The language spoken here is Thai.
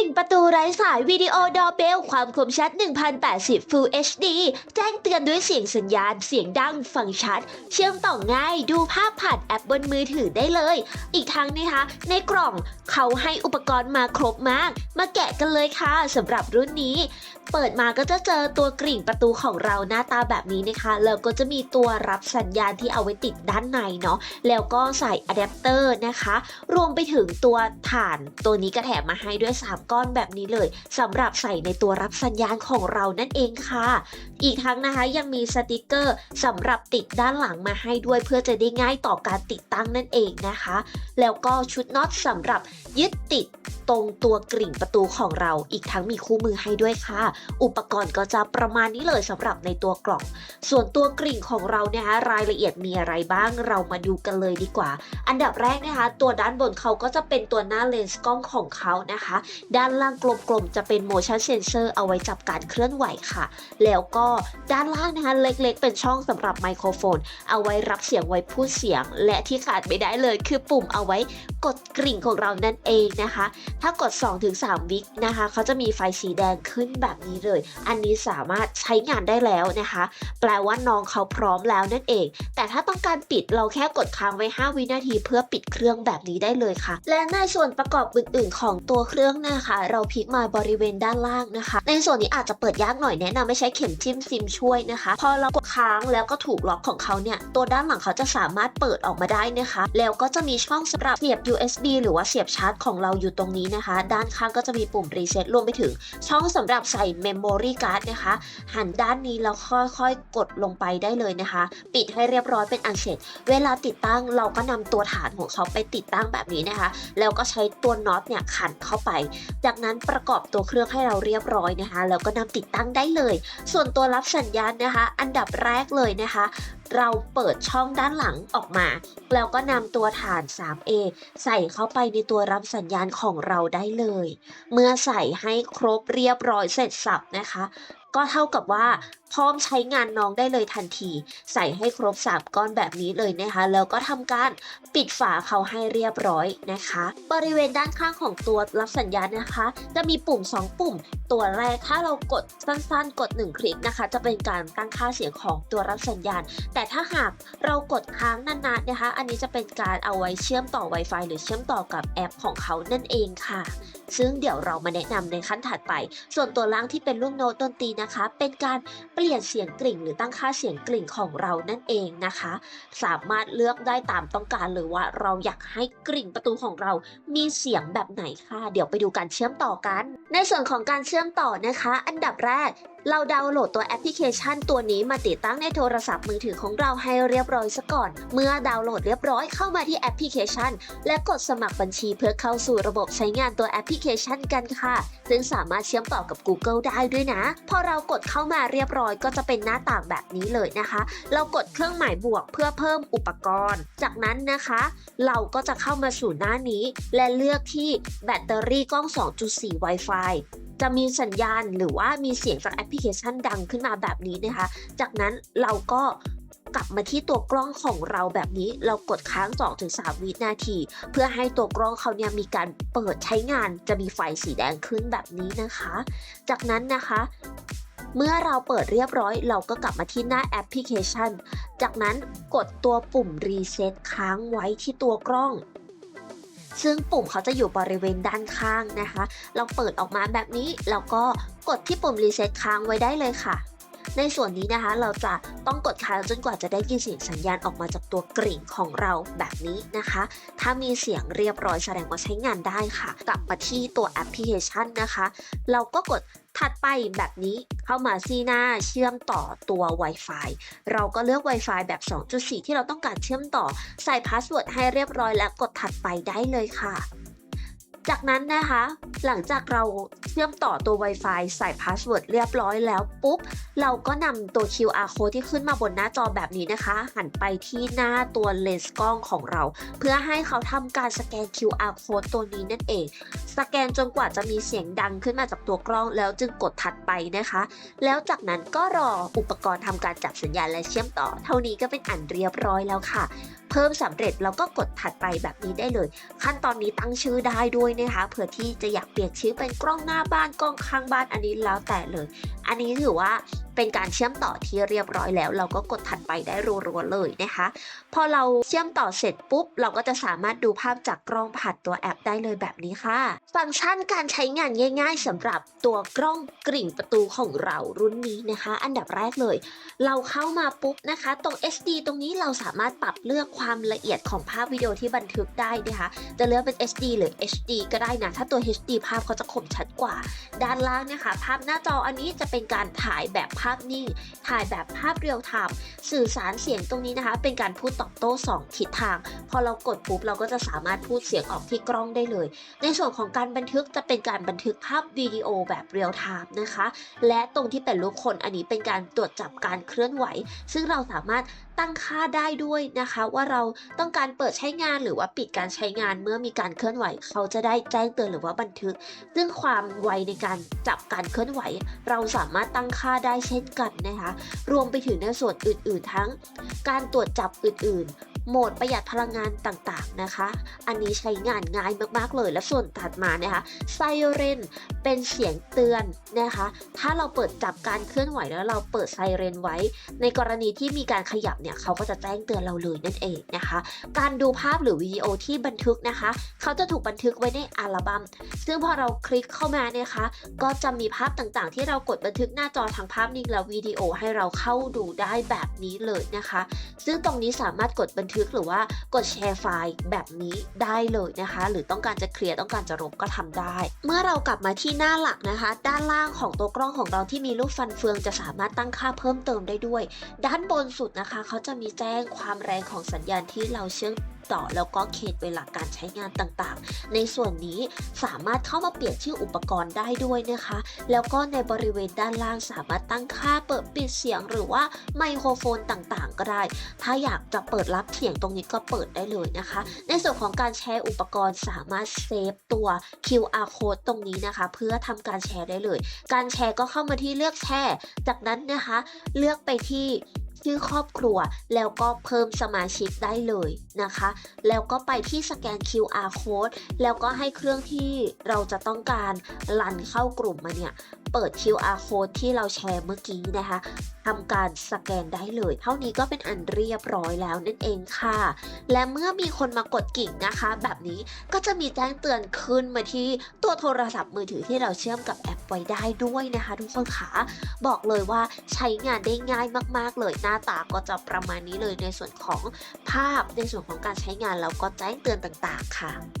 ริ่งประตูไร้สายวิดีโอดอเบล ความคมชัด 1080 Full HD แจ้งเตือนด้วยเสียงสัญญาณเสียงดังฟังชัด เชื่อมต่อง่ายดูภาพผ่านแอปบนมือถือได้เลย อีกทั้งนะคะ ในกล่องเขาให้อุปกรณ์มาครบมาก มาแกะกันเลยค่ะสำหรับรุ่นนี้ เปิดมาก็จะเจอตัวกริ่งประตูของเราหน้าตาแบบนี้นะคะ แล้วก็จะมีตัวรับสัญญาณที่เอาไว้ติดด้านในเนาะแล้วก็ใส่อะแดปเตอร์นะคะ รวมไปถึงตัวฐานตัวนี้ก็แถมมาให้ด้วย3ก้อนแบบนี้เลยสำหรับใส่ในตัวรับสัญญาณของเรานั่นเองค่ะ อีกทั้งนะคะยังมีสติกเกอร์สำหรับติดด้านหลังมาให้ด้วยเพื่อจะได้ง่ายต่อการติดตั้งนั่นเองนะคะ แล้วก็ชุดน็อตสำหรับยึดติดตรงตัวกริ่งประตูของเรา อีกทั้งมีคู่มือให้ด้วยค่ะ อุปกรณ์ก็จะประมาณนี้เลยสำหรับในตัวกล่อง ส่วนตัวกริ่งของเราเนี่ยคะรายละเอียดมีอะไรบ้างเรามาดูกันเลยดีกว่า อันดับแรกนะคะ ตัวด้านบนเขาก็จะเป็นตัวหน้าเลนส์กล้องของเขานะคะด้านล่างกลมๆ จะเป็น motion sensor เอาไว้จับการเคลื่อนไหวค่ะ แล้วก็ด้านล่างนะคะเล็กๆ เป็นช่องสำหรับไมโครโฟน เอาไว้รับเสียงไว้พูดเสียง และที่ขาดไม่ได้เลยคือปุ่มเอาไว้กด กริ่งของเรานั่นเองนะคะ ถ้ากด 2-3 วินะคะเขาจะมีไฟสีแดงขึ้นแบบนี้เลย อันนี้สามารถใช้งานได้แล้วนะคะ แปลว่าน้องเขาพร้อมแล้วนั่นเอง แต่ถ้าต้องการปิดเราแค่กดค้างไว้ 5 วินาที เพื่อปิดเครื่องแบบนี้ได้เลยค่ะ และในส่วนประกอบอื่น ๆ ของตัวเครื่องนะคะ เราพลิกมาบริเวณด้านล่างนะคะ ในส่วนนี้อาจจะเปิดยากหน่อยแนะนำไม่ใช้เข็มจิ้มซิมช่วยนะคะ พอเรากดค้างแล้วก็ถูกล็อกของเขาเนี่ยตัวด้านหลังเขาจะสามารถเปิดออกมาได้นะคะ แล้วก็จะมีช่องสำหรับเสียบ USB หรือว่าเสียบชาร์จของเราอยู่ตรงนี้นะคะ ด้านข้างก็จะมีปุ่มรีเซ็ตรวมไปถึง ช่องสำหรับใส่ Memory Card นะคะ หันด้านนี้แล้วค่อยๆ กดลงไปได้เลยนะคะ ปิดให้เรียบร้อยเป็นอันเสร็จ เวลาติดตั้งเราก็นำตัวฐานของเขาไปติดตั้งแบบนี้นะคะ แล้วก็ใช้ตัวน็อตเนี่ยขันเข้าไป จากนั้นประกอบตัวเครื่องให้เราเรียบร้อยนะคะ แล้วก็นำติดตั้งได้เลย ส่วนตัวรับสัญญาณนะคะ อันดับแรกเลยนะคะ เราเปิดช่องด้านหลังออกมา แล้วก็นำตัวฐาน 3A ใส่เข้าไปในตัวรับสัญญาณของเราได้เลย เมื่อใส่ให้ครบเรียบร้อยเสร็จสับนะคะ ก็เท่ากับว่า พร้อมใช้งานน้องได้เลยทันที ใส่ให้ครบสามก้อนแบบนี้เลยนะคะ แล้วก็ทำการปิดฝาเขาให้เรียบร้อยนะคะ บริเวณด้านข้างของตัวรับสัญญาณนะคะ จะมีปุ่ม 2 ปุ่ม ตัวแรกถ้าเรากดสั้นๆ กด 1 คลิกนะคะ จะเป็นการตั้งค่าเสียงของตัวรับสัญญาณ แต่ถ้าหากเรากดค้างนานๆนะคะ อันนี้จะเป็นการเอาไว้เชื่อมต่อ Wi-Fi หรือเชื่อมต่อกับแอปของเขานั่นเองค่ะซึ่งเดี๋ยวเรามาแนะนำในขั้นถัดไป ส่วนตัวล่างที่เป็นลูกโน้ตดนตรีนะคะ เป็นการเปลี่ยนเสียงกริ่งหรือตั้งค่าเสียงกริ่งของเรานั่นเองนะคะ สามารถเลือกได้ตามต้องการเลยว่าเราอยากให้กริ่งประตูของเรามีเสียงแบบไหนค่ะ เดี๋ยวไปดูการเชื่อมต่อกัน ในส่วนของการเชื่อมต่อนะคะ อันดับแรกเราดาวน์โหลดตัวแอปพลิเคชันตัวนี้มาติดตั้งในโทรศัพท์มือถือของเราให้เรียบร้อยซะก่อน เมื่อดาวน์โหลดเรียบร้อยเข้ามาที่แอปพลิเคชัน และกดสมัครบัญชีเพื่อเข้าสู่ระบบใช้งานตัวแอปพลิเคชันกันค่ะ ซึ่งสามารถเชื่อมต่อกับ Google ได้ด้วยนะ พอเรากดเข้ามาเรียบร้อยก็จะเป็นหน้าต่างแบบนี้เลยนะคะ เรากดเครื่องหมายบวกเพื่อเพิ่มอุปกรณ์ จากนั้นนะคะ เราก็จะเข้ามาสู่หน้านี้ และเลือกที่แบตเตอรี่กล้อง 2.4 Wi-Fi จะมีสัญญาณหรือว่ามีเสียงจากแอปพลิเคชันดังขึ้นมาแบบนี้นะคะ จากนั้นเราก็กลับมาที่ตัวกล้องของเราแบบนี้เรากดค้าง 2-3 วินาที เพื่อให้ตัวกล้องเขาเนี่ยมีการเปิดใช้งานจะมีไฟสีแดงขึ้นแบบนี้นะคะ จากนั้นนะคะ เมื่อเราเปิดเรียบร้อย เราก็กลับมาที่หน้าแอปพลิเคชัน จากนั้นกดตัวปุ่มรีเซ็ตค้างไว้ที่ตัวกล้อง ซึ่งปุ่มเขาจะอยู่บริเวณด้านข้างนะคะ เราเปิดออกมาแบบนี้แล้วก็กดที่ปุ่มรีเซ็ตค้างไว้ได้เลยค่ะ ในส่วนนี้นะคะเราจะต้องกดค้างจนกว่าจะได้ยินเสียงสัญญาณออกมาจากตัวกริ่งของเราแบบนี้นะคะ ถ้ามีเสียงเรียบร้อยแสดงว่าใช้งานได้ค่ะ กลับมาที่ตัวแอปพลิเคชันนะคะ เราก็กด ถัดไปแบบนี้เข้ามาซีหน้าเชื่อมต่อตัว Wi-Fi เราก็เลือก Wi-Fi แบบ 2.4 ที่เราต้องการเชื่อมต่อ ใส่พาสเวิร์ดให้เรียบร้อยแล้วกดถัดไปได้เลยค่ะ จากนั้นนะคะ หลังจากเราเชื่อมต่อตัว Wi-Fi ใส่พาสเวิร์ดเรียบร้อยแล้วปุ๊บ เราก็นำตัว QR code ที่ขึ้นมาบนหน้าจอแบบนี้นะคะ หันไปที่หน้าตัวเลนส์กล้องของเรา เพื่อให้เขาทำการสแกน QR code ตัวนี้นั่นเอง สแกนจนกว่าจะมีเสียงดังขึ้นมาจากตัวกล้อง แล้วจึงกดถัดไปนะคะ แล้วจากนั้นก็รออุปกรณ์ทำการจับสัญญาณและเชื่อมต่อ เท่านี้ก็เป็นอันเรียบร้อยแล้วค่ะ เพิ่มสำเร็จเราก็กดถัดไปแบบนี้ได้เลย ขั้นตอนนี้ตั้งชื่อได้ด้วยนะคะเผื่อที่จะอยากเปลี่ยนชื่อเป็นกล้องหน้าบ้านกล้องข้างบ้านอันนี้แล้วแต่เลย อันนี้ถือว่า เป็นการเชื่อมต่อที่เรียบร้อยแล้ว เราก็กดถัดไปได้รัวๆเลยนะคะ พอเราเชื่อมต่อเสร็จปุ๊บ เราก็จะสามารถดูภาพจากกล้องผ่านตัวแอปได้เลยแบบนี้ค่ะ ฟังก์ชันการใช้งานง่าย ๆสำหรับตัวกล้องกริ่งประตูของเรารุ่นนี้นะคะ อันดับแรกเลย เราเข้ามาปุ๊บนะคะ ตรง SD ตรงนี้เราสามารถปรับเลือกความละเอียดของภาพวิดีโอที่บันทึกได้นะคะ จะเลือกเป็น SD หรือ HD ก็ได้นะ ถ้าตัว HD ภาพเขาจะคมชัดกว่า ด้านล่างนะคะ ภาพหน้าจออันนี้จะเป็นการถ่ายแบบภาพาพนิ่ง ถ่ายแบบภาพเรียลไทม์สื่อสารเสียงตรงนี้นะคะ เป็นการพูดตอบโต้ 2 ทิศทาง พอเรากดปุ๊บเราก็จะสามารถพูดเสียงออกที่กล้องได้เลย ในส่วนของการบันทึกจะเป็นการบันทึกภาพวิดีโอแบบเรียลไทม์นะคะ และตรงที่เป็นรูปคนอันนี้เป็นการตรวจจับการเคลื่อนไหว ซึ่งเราสามารถ ตั้งค่าได้ด้วยนะคะ ว่าเราต้องการเปิดใช้งานหรือว่าปิดการใช้งานเมื่อมีการเคลื่อนไหว เขาจะได้แจ้งเตือนหรือว่าบันทึก ซึ่งความไวในการจับการเคลื่อนไหว เราสามารถตั้งค่าได้เช่นกันนะคะ รวมไปถึงในส่วนอื่น ๆ ทั้ง การตรวจจับอื่น ๆ โหมดประหยัดพลังงานต่างๆนะคะ อันนี้ใช้งานง่ายมากๆเลย และส่วนถัดมานะคะไซเรนเป็นเสียงเตือนนะคะ ถ้าเราเปิดจับการเคลื่อนไหวแล้วเราเปิดไซเรนไว้ ในกรณีที่มีการขยับเนี่ยเขาก็จะแจ้งเตือนเราเลยนั่นเองนะคะ การดูภาพหรือวิดีโอที่บันทึกนะคะ เขาจะถูกบันทึกไว้ในอัลบัม้ม ซึ่งพอเราคลิกเข้ามาเนี่ยคะ ก็จะมีภาพต่างๆ ที่เรากดบันทึกหน้าจอทางภาพนิ่งและวิดีโอให้เราเข้าดูได้แบบนี้เลยนะคะ ซึ่งตรงนี้สามารถกดบันทึกหรือว่ากดแชร์ไฟล์แบบนี้ได้เลยนะคะ หรือต้องการจะเคลียร์ต้องการจะลบก็ทำได้ เมื่อเรากลับมาที่หน้าหลักนะคะ ด้านล่างของตัวกล้องของเราที่มีรูปฟันเฟืองจะสามารถตั้งค่าเพิ่มเติมได้ด้วย ด้านบนสุดนะคะ เขาจะมีแจ้งความแรงของสัญญาณที่เราเชื่อมต่อแล้วก็เขตเวลาการใช้งานต่างๆ ในส่วนนี้สามารถเข้ามาเปลี่ยนชื่ออุปกรณ์ได้ด้วยนะคะ แล้วก็ในบริเวณด้านล่างสามารถตั้งค่าเปิดปิดเสียงหรือว่าไมโครโฟนต่างๆ ก็ได้ ถ้าอยากจะเปิดรับเสียงตรงนี้ก็เปิดได้เลยนะคะ ในส่วนของการแชร์อุปกรณ์สามารถเซฟตัว QR code ตรงนี้นะคะ เพื่อทำการแชร์ได้เลย การแชร์ก็เข้ามาที่เลือกแชร์ จากนั้นนะคะ เลือกไปที่ ชื่อครอบครัว แล้วก็เพิ่มสมาชิกได้เลยนะคะ แล้วก็ไปที่สแกน QR code แล้วก็ให้เครื่องที่เราจะต้องการรันเข้ากลุ่มมาเนี่ย เปิด QR code ที่เราแชร์เมื่อกี้นะคะทำการสแกนได้เลย เท่านี้ก็เป็นอันเรียบร้อยแล้วนั่นเองค่ะ และเมื่อมีคนมากดกิ่งนะคะ แบบนี้ก็จะมีแจ้งเตือนขึ้นมาที่ตัวโทรศัพท์มือถือที่เราเชื่อมกับแอปไว้ได้ด้วยนะคะ ทุกคนค่ะบอกเลยว่าใช้งานได้ง่ายมาก ๆ เลยหน้าตาก็จะประมาณนี้เลยในส่วนของภาพในส่วนของการใช้งานแล้วก็แจ้งเตือนต่าง ๆ ค่ะ